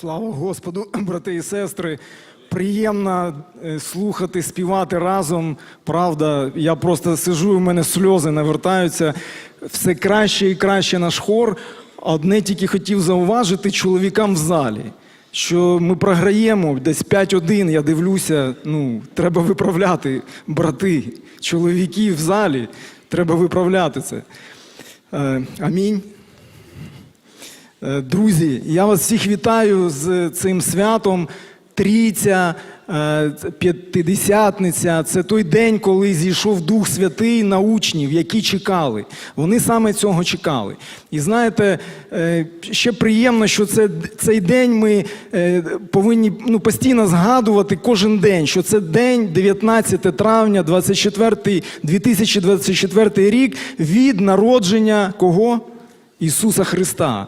Слава Господу, брати і сестри. Приємно е, слухати, співати разом. Правда, я просто сижу, в мене сльози навертаються. Все краще і краще наш хор. Одне тільки хотів зауважити чоловікам в залі, що ми програємо десь 5-1, я дивлюся, ну, треба виправляти, брати, чоловіки в залі, треба виправляти це. Е, Амінь. Е, Друзі, я вас всіх вітаю з цим святом. Трійця, е, п'ятидесятниця це той день, коли зійшов Дух Святий на учнів, які чекали. Вони саме цього чекали. І знаєте, е, ще приємно, що це, цей день ми е, повинні ну, постійно згадувати кожен день, що це день 19 травня, 24, 2024 рік від народження кого? Ісуса Христа.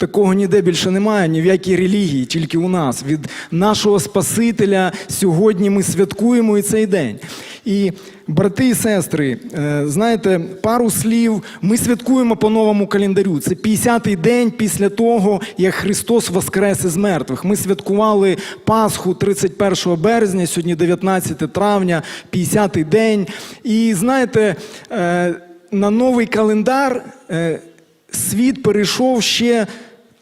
Такого ніде більше немає, ні в якій релігії, тільки у нас. Від нашого Спасителя сьогодні ми святкуємо і цей день. І, брати і сестри, е, знаєте, пару слів. Ми святкуємо по новому календарю. Це 50-й день після того, як Христос воскрес із мертвих. Ми святкували Пасху 31 березня, сьогодні 19 травня, 50-й день. І знаєте, е, на новий календар. е, світ перейшов ще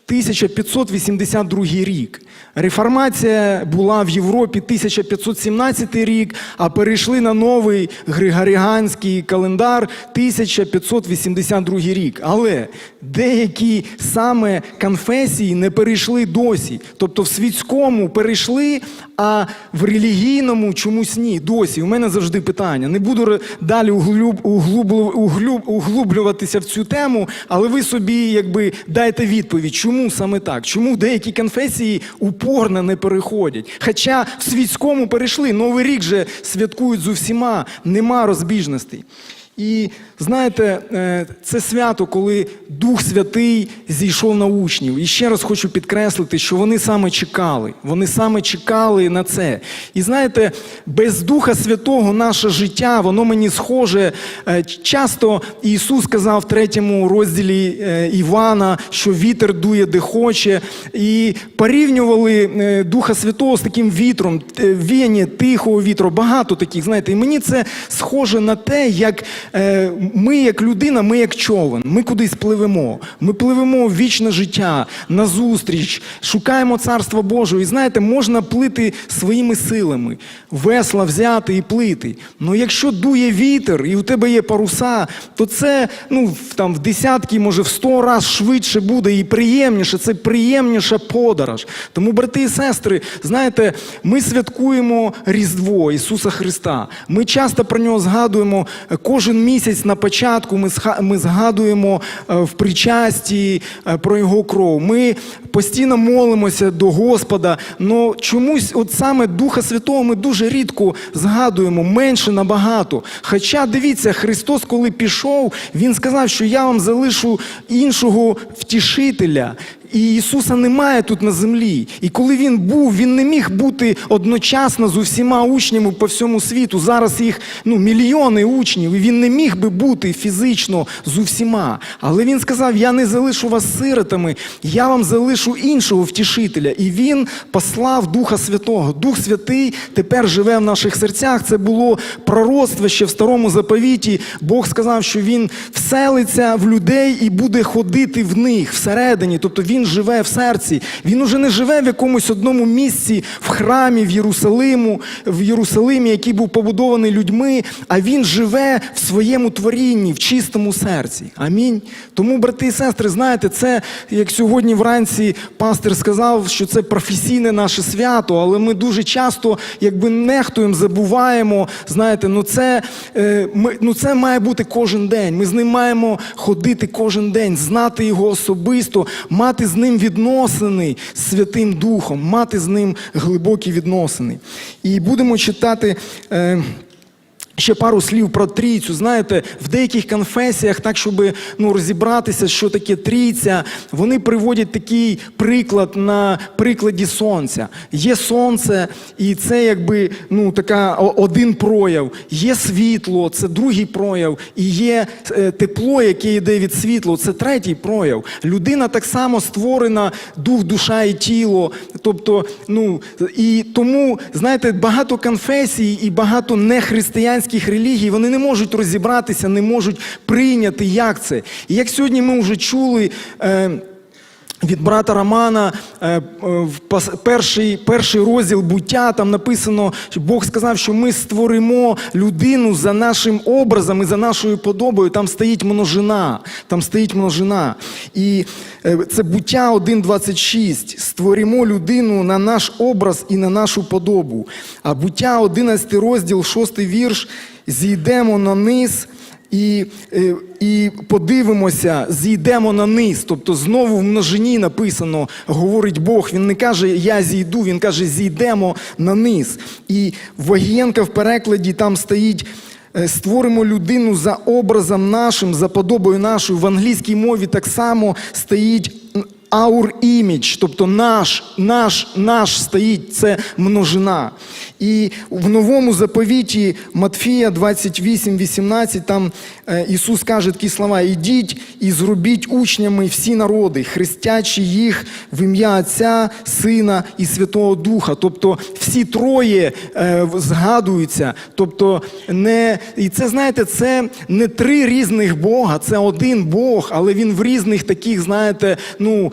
1582 рік. Реформація була в Європі 1517 рік, а перейшли на новий Григоріанський календар 1582 рік. Але деякі саме конфесії не перейшли досі. Тобто в світському перейшли, а в релігійному чомусь ні. Досі. У мене завжди питання. Не буду далі углуб, углуб, углуб, углублюватися в цю тему, але ви собі якби дайте відповідь, чому саме так? Чому деякі конфесії упорно не переходять? Хоча в світському перейшли, Новий рік же святкують з усіма, нема розбіжностей. І знаєте, е, це свято, коли Дух Святий зійшов на учнів. І ще раз хочу підкреслити, що вони саме чекали. Вони саме чекали на це. І знаєте, без Духа Святого наше життя, воно мені схоже. е, Часто Ісус сказав в третьому розділі е, Івана, що вітер дує де хоче. І порівнювали Духа Святого з таким вітром, віяння тихого вітру, багато таких, знаєте, і мені це схоже на те, як ми, як людина, ми як човен, ми кудись пливемо. Ми пливемо в вічне життя, на зустріч, шукаємо царство Божого. І знаєте, можна плити своїми силами, весла взяти і плити. Ну якщо дує вітер і у тебе є паруса, то це ну, там, в десятки, може, в сто раз швидше буде і приємніше. Це приємніша подорож. Тому, брати і сестри, знаєте, ми святкуємо Різдво Ісуса Христа. Ми часто про нього згадуємо е, кожен місяць на початку. Ми зга- ми згадуємо е, в причасті е, про Його кров. Ми постійно молимося до Господа. але чомусь, от саме Духа Святого, ми дуже рідко згадуємо, менше набагато. Хоча дивіться, Христос, коли пішов, Він сказав, що я вам залишу іншого втішителя. І Ісуса немає тут на землі. І коли він був, він не міг бути одночасно з усіма учнями по всьому світу. Зараз їх ну, мільйони учнів, і він не міг би бути фізично з усіма. Але він сказав: Я не залишу вас сиротами, я вам залишу іншого втішителя. І він послав Духа Святого. Дух Святий тепер живе в наших серцях. Це було пророцтво ще в старому заповіті. Бог сказав, що він вселиться в людей і буде ходити в них всередині. Тобто він живе в серці. Він уже не живе в якомусь одному місці в храмі в Єрусалиму, в Єрусалимі, який був побудований людьми, а він живе в своєму творінні, в чистому серці. Амінь. Тому, брати і сестри, знаєте, це як сьогодні вранці пастир сказав, що це професійне наше свято, але ми дуже часто якби нехтуємо, забуваємо. Знаєте, ну це, е, ми, ну це має бути кожен день. Ми з ним маємо ходити кожен день, знати його особисто, мати з ним відносини з Святим Духом, мати з ним глибокі відносини. І будемо читати. Е, Ще пару слів про трійцю. Знаєте, в деяких конфесіях, так щоб ну, розібратися, що таке трійця, вони приводять такий приклад на прикладі сонця. Є сонце, і це якби ну, така один прояв. Є світло, це другий прояв, і є е, тепло, яке йде від світла, це третій прояв. Людина так само створена дух, душа і тіло. Тобто, ну і тому, знаєте, багато конфесій і багато нехристиянських релігій вони не можуть розібратися, не можуть прийняти, як це. І як сьогодні ми вже чули. Е, від брата Романа е, е, перший, перший розділ буття там написано, що Бог сказав, що ми створимо людину за нашим образом і за нашою подобою. Там стоїть множина. Там стоїть множина. І е, це буття 1.26. Створимо людину на наш образ і на нашу подобу. А буття 11 розділ, 6 вірш. Зійдемо на низ. І, е, і подивимося, зійдемо на низ. Тобто знову в множині написано, говорить Бог. Він не каже Я зійду, він каже, зійдемо на низ. І Вагієнка в перекладі там стоїть. е, Створимо людину за образом нашим, за подобою нашою. В англійській мові так само стоїть our image, тобто наш, наш, наш стоїть, це множина. І в новому заповіті Матфія 28, 18, там е, Ісус каже такі слова: ідіть і зробіть учнями всі народи, хрестячи їх в ім'я Отця, Сина і Святого Духа. Тобто всі троє е, згадуються. Тобто, не, і це, знаєте, це не три різних Бога, це один Бог, але він в різних таких, знаєте, ну,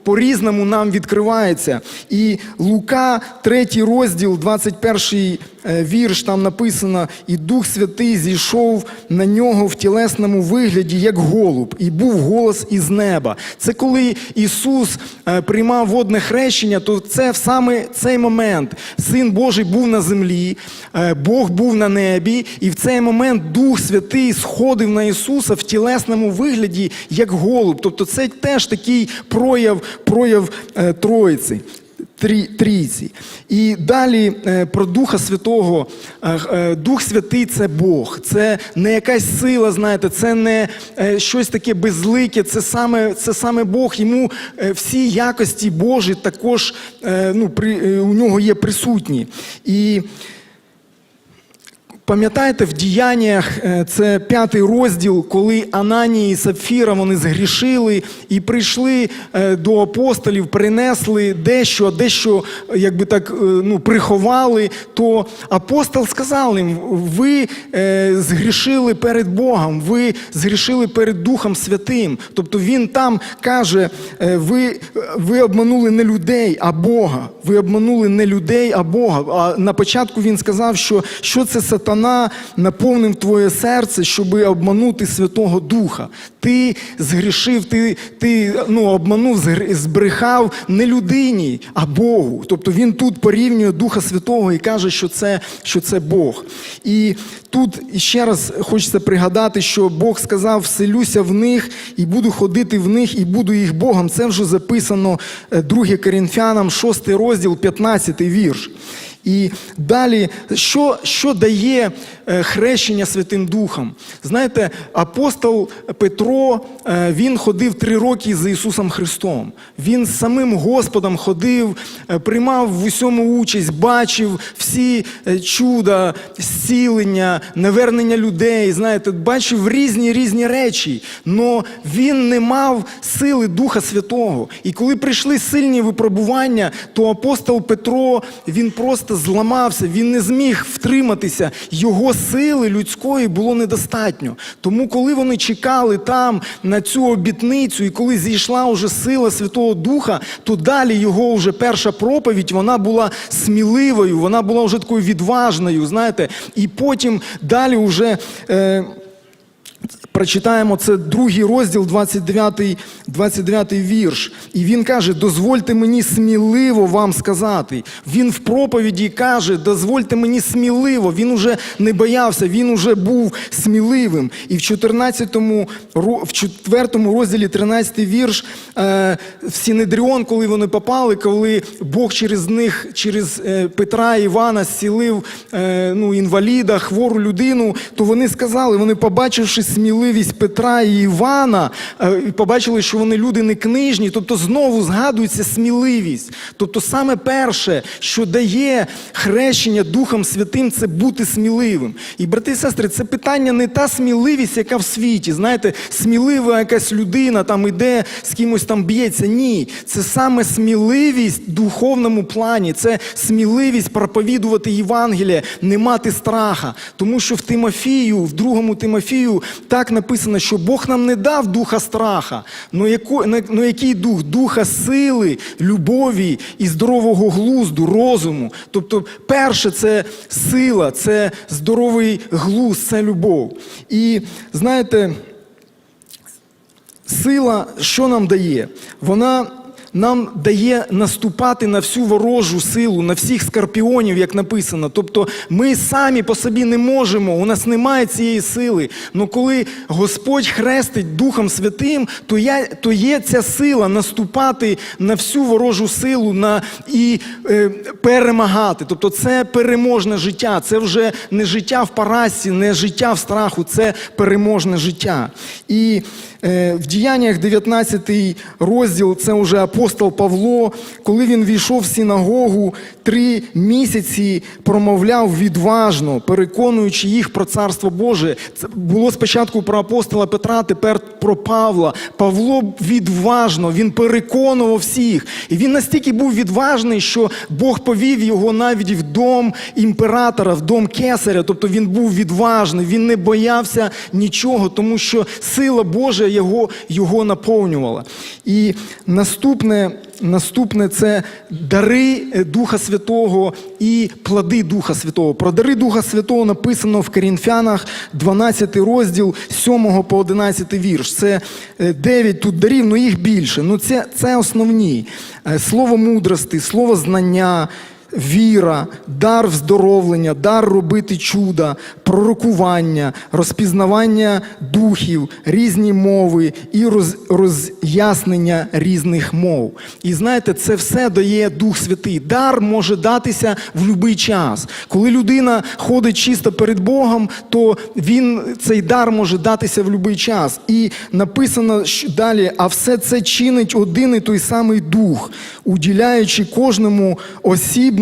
по-різному нам відкривається. І Лука, третій розділ, 21 е, вірш, там написано: І Дух Святий зійшов на нього в тілесному вигляді, як голуб, і був голос із неба. Це коли Ісус е, приймав водне хрещення, то це в саме цей момент. Син Божий був на землі, е, Бог був на небі, і в цей момент Дух Святий сходив на Ісуса в тілесному вигляді, як голуб. Тобто це теж такий прояв, прояв е, Троїці. Трійці. І далі е, про Духа Святого. Е, Дух Святий це Бог, це не якась сила, знаєте, це не щось таке безлике, це саме, це саме Бог. Йому всі якості Божі також ну, при, у нього є присутні. І Пам'ятаєте, в діяннях е, це п'ятий розділ, коли Ананії і Сапфіра вони згрішили і прийшли е, до апостолів, принесли дещо, дещо, якби так, е, ну, приховали, то апостол сказав їм: ви згрішили перед Богом, ви згрішили перед Духом Святим. Тобто він там каже: ви, ви обманули не людей, а Бога. Ви обманули не людей, а Бога. А на початку він сказав, що, що це сатана наповнив твоє серце, щоб обманути Святого Духа. Ти згрішив, ти, ти ну, обманув, збрехав не людині, а Богу. Тобто він тут порівнює Духа Святого і каже, що це, що це Бог. І тут ще раз хочеться пригадати, що Бог сказав: вселюся в них і буду ходити в них, і буду їх Богом. Це вже записано е, 2 Коринфянам, 6 розділ, 15 вірш. І далі, що, що дає е, хрещення Святим Духом? Знаєте, апостол Петро, е, він ходив три роки за Ісусом Христом. Він з самим Господом ходив, е, приймав в усьому участь, бачив всі чуда, зцілення, навернення людей. Знаєте, бачив різні різні речі. але він не мав сили Духа Святого. І коли прийшли сильні випробування, то апостол Петро він просто зламався, він не зміг втриматися. Його сили людської було недостатньо. Тому, коли вони чекали там на цю обітницю, і коли зійшла вже сила Святого Духа, то далі його вже перша проповідь вона була сміливою, вона була вже такою відважною, знаєте, і потім далі вже. Е, Прочитаємо це другий розділ, 29, 29 вірш. І він каже: дозвольте мені сміливо вам сказати. Він в проповіді каже, дозвольте мені сміливо. Він уже не боявся, він уже був сміливим. І в 14 ро- в 4 розділі 13 вірш е, в Сінедріон, коли вони попали, коли Бог через них, через е, Петра і Івана зцілив е, ну, інваліда, хвору людину, то вони сказали, вони побачивши сміливість Петра і Івана, е, і побачили, що вони люди не книжні, тобто знову згадується сміливість. Тобто саме перше, що дає хрещення Духом Святим, це бути сміливим. І брати і сестри, це питання не та сміливість, яка в світі. Знаєте, смілива якась людина там іде, з кимось там б'ється. Ні, це саме сміливість в духовному плані, це сміливість проповідувати Євангеліє, не мати страха. Тому що в Тимофію, в другому Тимофію, так написано, що Бог нам не дав духа страха. Ну, яко, ну який дух? Духа сили, любові і здорового глузду, розуму. Тобто, перше, це сила, це здоровий глузд, це любов. І знаєте, сила що нам дає? Вона нам дає наступати на всю ворожу силу, на всіх скорпіонів, як написано. Тобто ми самі по собі не можемо, у нас немає цієї сили. Але коли Господь хрестить Духом Святим, то, я, то є ця сила наступати на всю ворожу силу на, і е, перемагати. Тобто це переможне життя, це вже не життя в парасі, не життя в страху, це переможне життя. І В діяннях 19 розділ це вже апостол Павло, коли він війшов в синагогу, три місяці промовляв відважно, переконуючи їх про царство Боже. Це було спочатку про апостола Петра, тепер про Павла. Павло відважно, він переконував всіх. І він настільки був відважний, що Бог повів його навіть в дом імператора, в дом кесаря. Тобто він був відважний, він не боявся нічого, тому що сила Божа його, його наповнювала. І наступне, наступне це дари е, Духа Святого і плоди Духа Святого. Про дари Духа Святого написано в Корінфянах 12 розділ 7 по 11 вірш. Це 9 тут дарів, але їх більше. Ну це, це основні. Е, Слово мудрости, слово знання. Віра, дар вздоровлення, дар робити чуда, пророкування, розпізнавання духів, різні мови і роз, роз'яснення різних мов. І знаєте, це все дає Дух Святий. Дар може датися в будь-який час. Коли людина ходить чисто перед Богом, то він цей дар може датися в будь-який час. І написано далі, а все це чинить один і той самий дух, уділяючи кожному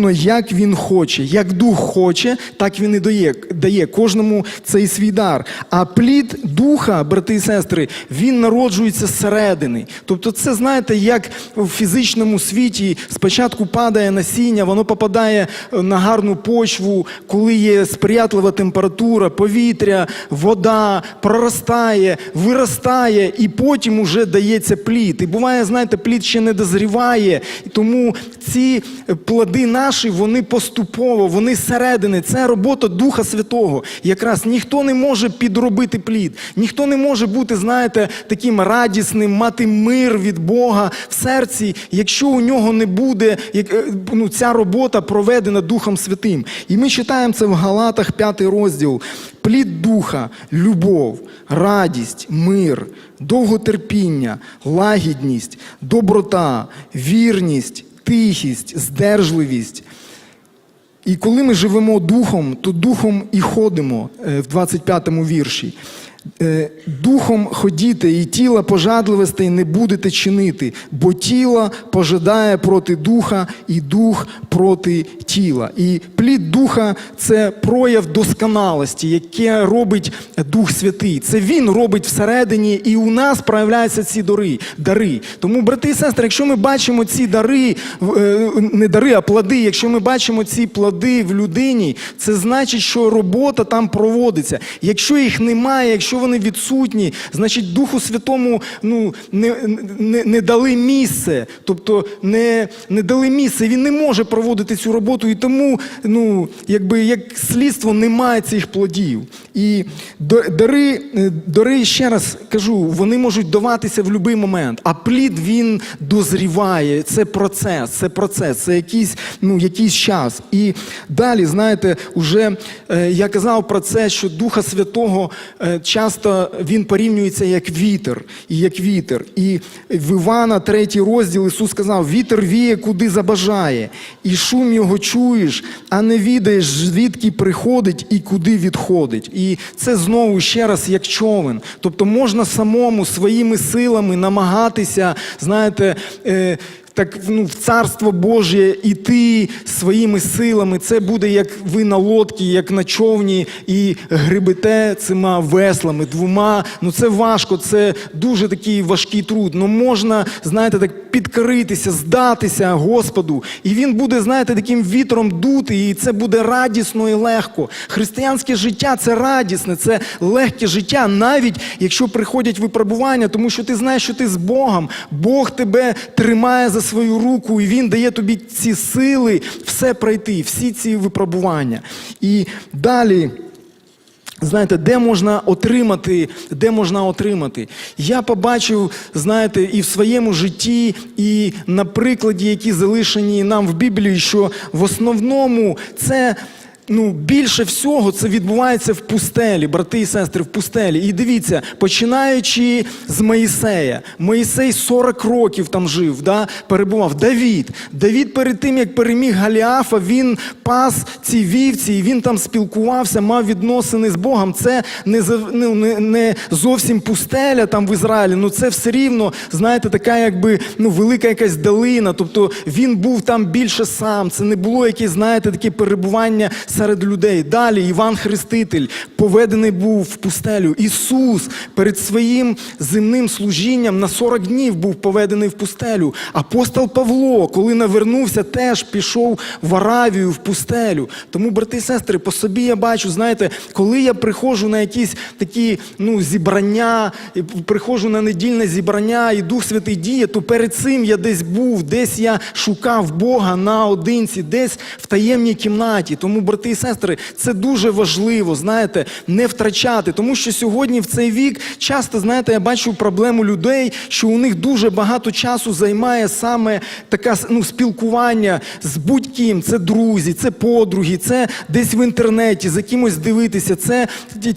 осібно, як він хоче. Як дух хоче, так він і дає, дає кожному цей свій дар. А плід духа, брати і сестри, він народжується зсередини. Тобто, це знаєте, як в фізичному світі спочатку падає насіння, воно попадає е, на гарну почву, коли є сприятлива температура, повітря, вода проростає, виростає, і потім уже дається плід. І буває, знаєте, плід ще не дозріває, тому ці е, плоди наші, вони поступово, вони зсередини. Це робота Духа Святого. Якраз ніхто не може підробити плід, ніхто не може бути, знаєте, таким радісним, мати мир від Бога в серці, якщо у нього не буде як, е, ну, ця робота проведена Духом Святим. І ми читаємо це в Галатах, 5 розділ. Плід духа, любов, радість, мир, довготерпіння, лагідність, доброта, вірність, тихість, здержливість. І коли ми живемо духом, то духом і ходимо е, в 25-му вірші. Е, Духом ходіте, і тіла пожадливостей не будете чинити, бо тіло пожадає проти духа, і дух проти тіла. І плід духа це прояв досконалості, яке робить Дух Святий. Це Він робить всередині, і у нас проявляються ці дари. дари. Тому, брати і сестри, якщо ми бачимо ці дари, е, не дари, а плоди, якщо ми бачимо ці плоди в людині, це значить, що робота там проводиться. Якщо їх немає, якщо вони відсутні, значить Духу Святому ну, не, не, не дали місце. Тобто не, не дали місце. Він не може проводити цю роботу, і тому, ну, якби як слідство, немає цих плодів. І дари, е, дари, ще раз кажу, вони можуть даватися в будь-який момент, а плід він дозріває. Це процес, це процес, це якийсь, ну, якийсь час. І далі, знаєте, уже е, я казав про це, що Духа Святого е, часто він порівнюється як вітер, і як вітер. І в Івана, третій розділ, Ісус сказав: вітер віє, куди забажає, і шум його чуєш, а не відаєш, звідки приходить і куди відходить. І це знову ще раз як човен. Тобто можна самому своїми силами намагатися, знаєте, е, так ну, в царство Боже іти своїми силами. Це буде як ви на лодці, як на човні, і грибете цими веслами, двома. Ну це важко, це дуже такий важкий труд. Ну можна, знаєте, так підкоритися, здатися Господу. І він буде, знаєте, таким вітром дути, і це буде радісно і легко. Християнське життя це радісне, це легке життя, навіть якщо приходять випробування, тому що ти знаєш, що ти з Богом. Бог тебе тримає за свою руку, і Він дає тобі ці сили все пройти, всі ці випробування. І далі. Знаєте, де можна отримати, де можна отримати? Я побачив, знаєте, і в своєму житті, і на прикладі, які залишені нам в Біблії, що в основному це. Ну, більше всього це відбувається в пустелі, брати і сестри, в пустелі. І дивіться, починаючи з Моїсея. Моїсей 40 років там жив, да, перебував. Давід. Давід перед тим, як переміг Галіафа, він пас ці вівці, і він там спілкувався, мав відносини з Богом. Це не, ну, не зовсім пустеля там в Ізраїлі, ну це все рівно, знаєте, така якби ну, велика якась долина. Тобто він був там більше сам. Це не було якесь, знаєте, таке перебування серед людей. Далі Іван Хреститель поведений був в пустелю. Ісус перед своїм земним служінням на 40 днів був поведений в пустелю. Апостол Павло, коли навернувся, теж пішов в Аравію в пустелю. Тому, брати і сестри, по собі я бачу, знаєте, коли я приходжу на якісь такі ну, зібрання, приходжу на недільне зібрання, і Дух Святий діє, то перед цим я десь був, десь я шукав Бога наодинці, десь в таємній кімнаті. Тому, брати і сестри, це дуже важливо, знаєте, не втрачати. Тому що сьогодні в цей вік часто, знаєте, я бачу проблему людей, що у них дуже багато часу займає саме таке ну, спілкування з будь-ким. Це друзі, це подруги, це десь в інтернеті, за кимось дивитися, це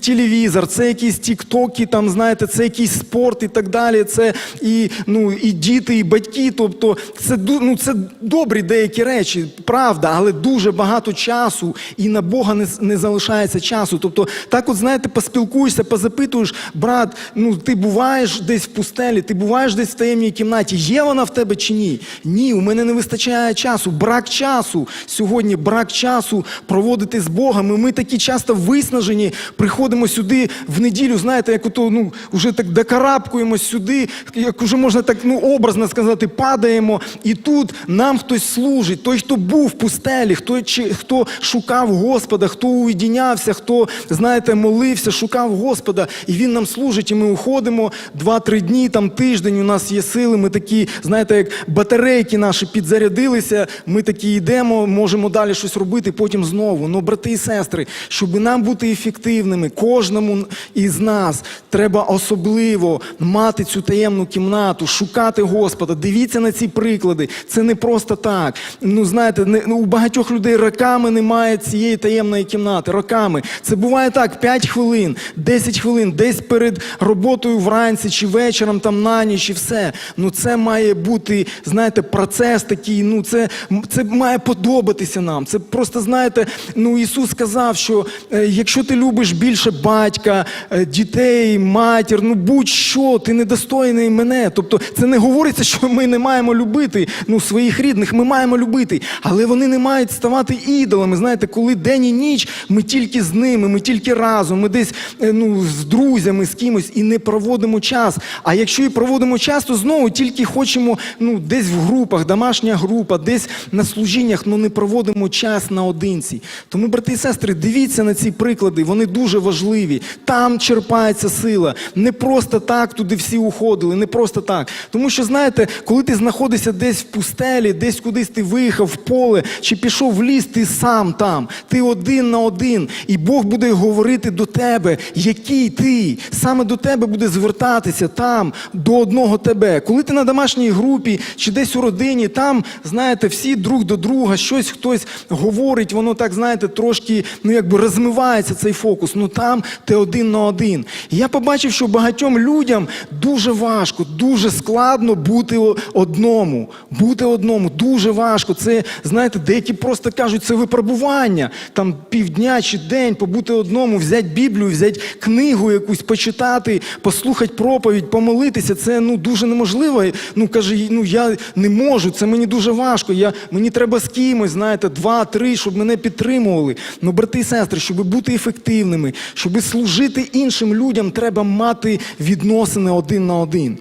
телевізор, це якісь тіктоки, там, знаєте, це якийсь спорт і так далі. Це і, ну, і діти, і батьки. Тобто це, ну, це добрі деякі речі, правда, але дуже багато часу і на Бога не, не залишається часу. Тобто, так, от знаєте, поспілкуєшся, позапитуєш, брат, ну ти буваєш десь в пустелі, ти буваєш десь в таємній кімнаті. Є вона в тебе чи ні? Ні, у мене не вистачає часу. Брак часу. Сьогодні брак часу проводити з Богом. І ми такі часто виснажені, приходимо сюди в неділю, знаєте, як ото, ну, вже так докарабкуємось сюди, як уже можна так ну, образно сказати, падаємо. І тут нам хтось служить, той, хто був в пустелі, хто, чи, хто шукав Господа, хто уєдінявся, хто, знаєте, молився, шукав Господа, і Він нам служить, і ми уходимо два-три дні, там тиждень, у нас є сили, ми такі, знаєте, як батарейки наші підзарядилися, ми такі йдемо, можемо далі щось робити, потім знову. Ну, брати і сестри, щоб нам бути ефективними, кожному із нас треба особливо мати цю таємну кімнату, шукати Господа. Дивіться на ці приклади. Це не просто так. Ну, знаєте, не, у багатьох людей роками немає цієї таємної кімнати. Роками. Це буває так: 5 хвилин, 10 хвилин, десь перед роботою вранці чи вечором, там на ніч і все. Ну це має бути, знаєте, процес такий. Ну це, це має подобатися нам. Це просто знаєте, ну Ісус сказав, що е, якщо ти любиш більше батька, е, дітей, матір, ну будь-що, ти недостойний мене. Тобто це не говориться, що ми не маємо любити ну, своїх рідних, ми маємо любити, але вони не мають ставати ідолами. Знаєте, коли день і ніч ми тільки з ними, ми тільки разом, ми десь е, ну, з друзями, з кимось і не проводимо час. А якщо і проводимо час, то знову тільки хочемо ну, десь в групах, домашня група, десь на служіннях, але не проводимо час наодинці. Тому, брати і сестри, дивіться на ці приклади, вони дуже важливі. Там черпається сила. Не просто так туди всі уходили, не просто так. Тому що, знаєте, коли ти знаходишся десь в пустелі, десь кудись ти виїхав в поле чи пішов в ліс, ти сам там. Ти один на один, і Бог буде говорити до тебе, який ти. Саме до тебе буде звертатися там, до одного тебе. Коли ти на домашній групі чи десь у родині, там, знаєте, всі друг до друга, щось хтось говорить, воно так, знаєте, трошки ну, якби розмивається цей фокус. Ну там ти один на один. І я побачив, що багатьом людям дуже важко, дуже складно бути одному. Бути одному дуже важко. Це, знаєте, деякі просто кажуть, це випробування. Там півдня чи день побути одному, взяти Біблію, взяти книгу якусь, почитати, послухати проповідь, помолитися. Це ну дуже неможливо. Ну каже, ну я не можу, це мені дуже важко. Я, мені треба з кимось, знаєте, два-три, щоб мене підтримували. Ну, брати і сестри, щоб бути ефективними, щоб служити іншим людям, треба мати відносини один на один.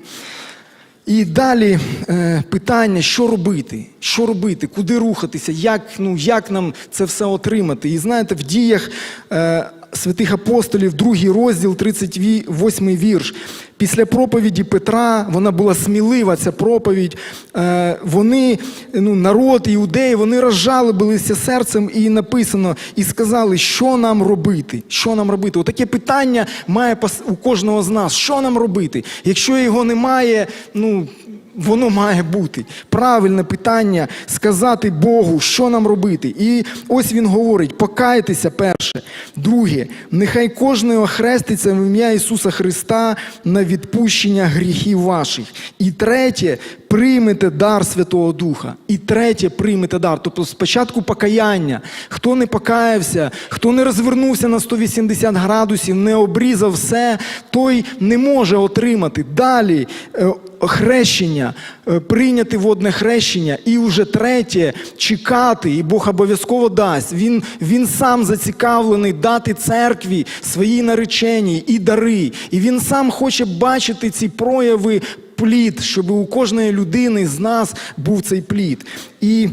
І далі е, питання, що робити? Що робити, куди рухатися, як, ну, як нам це все отримати? І знаєте, в діях е, святих апостолів, другий розділ, 38 вірш. Після проповіді Петра, вона була смілива, ця проповідь. Е, вони, ну, народ, іудеї, вони розжалобилися серцем і написано, і сказали, що нам робити? Що нам робити? Отаке питання має у кожного з нас. Що нам робити? Якщо його немає, ну. Воно має бути правильне питання сказати Богу, що нам робити. І ось він говорить: покайтеся перше. Друге, нехай кожний охреститься в ім'я Ісуса Христа на відпущення гріхів ваших. І третє, приймете дар Святого Духа. І третє, приймете дар. Тобто спочатку покаяння. Хто не покаявся, хто не розвернувся на 180 градусів, не обрізав все, той не може отримати. Далі е, хрещення, е, прийняти водне хрещення, і вже третє чекати, і Бог обов'язково дасть. Він, він сам зацікавлений дати церкві своїй нареченій і дари. І він сам хоче бачити ці прояви плід, щоб у кожної людини з нас був цей плід. І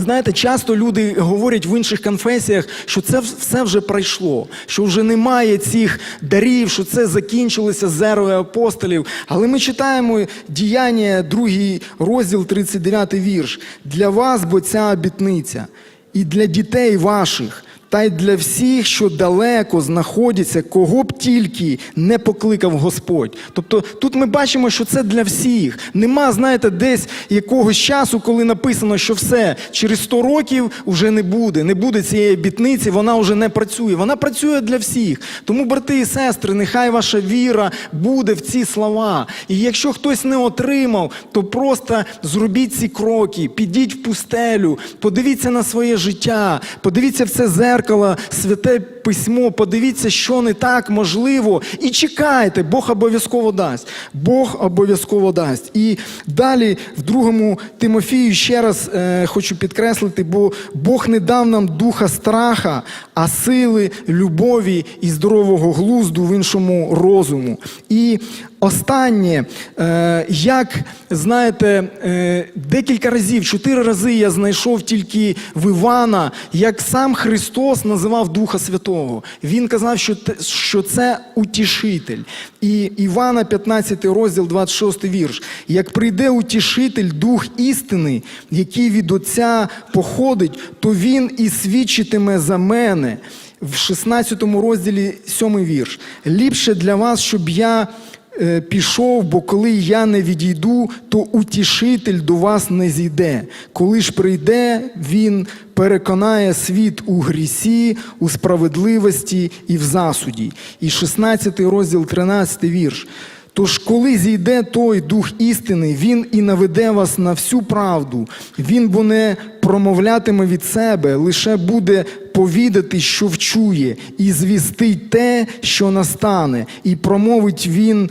Знаєте, часто люди говорять в інших конфесіях, що це все вже пройшло, що вже немає цих дарів, що це закінчилося зерою апостолів. Але ми читаємо діяння, другий розділ, 39 вірш. Для вас, бо ця обітниця, і для дітей ваших, та й для всіх, що далеко знаходяться, кого б тільки не покликав Господь. Тобто тут ми бачимо, що це для всіх. Нема, знаєте, десь якогось часу, коли написано, що все через 100 років вже не буде, не буде цієї обітниці, вона вже не працює. Вона працює для всіх. Тому, брати і сестри, нехай ваша віра буде в ці слова. І якщо хтось не отримав, то просто зробіть ці кроки, підіть в пустелю, подивіться на своє життя, подивіться в це зеркало, святе письмо, подивіться, що не так можливо, і чекайте, Бог обов'язково дасть. Бог обов'язково дасть. І далі в другому Тимофію ще раз е, хочу підкреслити, бо Бог не дав нам духа страха, а сили, любові і здорового глузду в іншому розуму. І Останнє, е, як знаєте, е, декілька разів, чотири рази я знайшов тільки в Івана, як сам Христос називав Духа Святого. Він казав, що це утішитель. І Івана, 15 розділ, 26 вірш. Як прийде утішитель, дух істини, який від Отця походить, то він і свідчитиме за мене. В 16 розділі 7 вірш. Ліпше для вас, щоб я пішов, бо коли я не відійду, то утішитель до вас не зійде. Коли ж прийде, він переконає світ у грісі, у справедливості і в засуді. І 16 розділ, 13 вірш. Тож, коли зійде той дух істини, він і наведе вас на всю правду. Він бо не промовлятиме від себе, лише буде повідати, що вчує, і звістить те, що настане, і промовить він.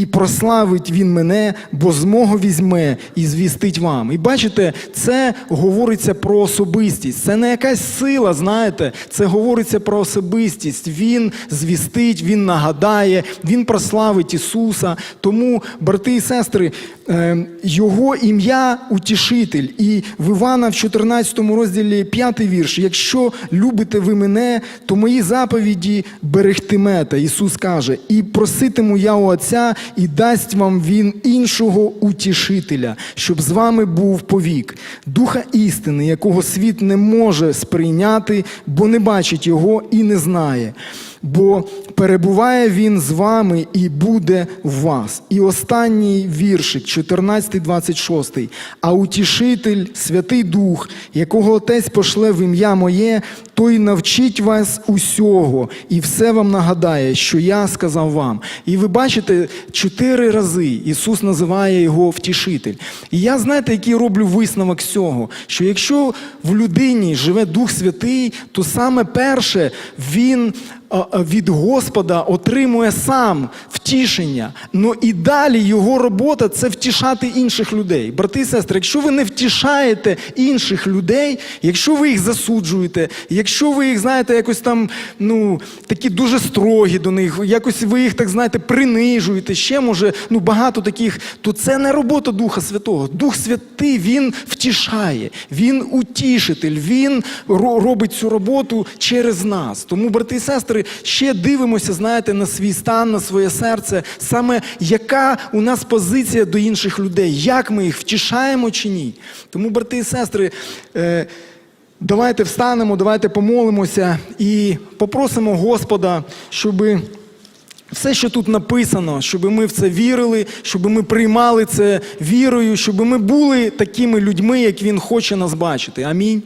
І прославить він мене, бо змогу візьме і звістить вам. І бачите, це говориться про особистість. Це не якась сила, знаєте, це говориться про особистість. Він звістить, він нагадає, він прославить Ісуса. Тому, брати і сестри, е, його ім'я утішитель. І в Івана в 14 розділі 5 вірш. Якщо любите ви мене, то мої заповіді берегтимете. Ісус каже, і проситиму я у Отця, і дасть вам він іншого утішителя, щоб з вами був повік, духа істини, якого світ не може сприйняти, бо не бачить його і не знає. Бо перебуває він з вами і буде в вас. І останній віршик, 14, 26. А утішитель, Святий Дух, якого Отець пошле в ім'я моє, той навчить вас усього і все вам нагадає, що я сказав вам. І ви бачите, чотири рази Ісус називає його втішитель. І я знаєте, який роблю висновок цього, що якщо в людині живе Дух Святий, то саме перше він від Господа отримує сам втішення. Ну і далі його робота це втішати інших людей. Брати і сестри, якщо ви не втішаєте інших людей, якщо ви їх засуджуєте, якщо ви їх знаєте, якось там ну такі дуже строгі до них, якось ви їх так знаєте, принижуєте, ще може ну багато таких, то це не робота Духа Святого. Дух Святий він втішає, він утішитель, він ро- робить цю роботу через нас. Тому, брати і сестри, ще дивимося, знаєте, на свій стан, на своє серце, саме яка у нас позиція до інших людей, як ми їх втішаємо чи ні. Тому, брати і сестри. Е- Давайте встанемо, давайте помолимося і попросимо Господа, щоби все, що тут написано, щоб ми в це вірили, щоб ми приймали це вірою, щоб ми були такими людьми, як Він хоче нас бачити. Амінь.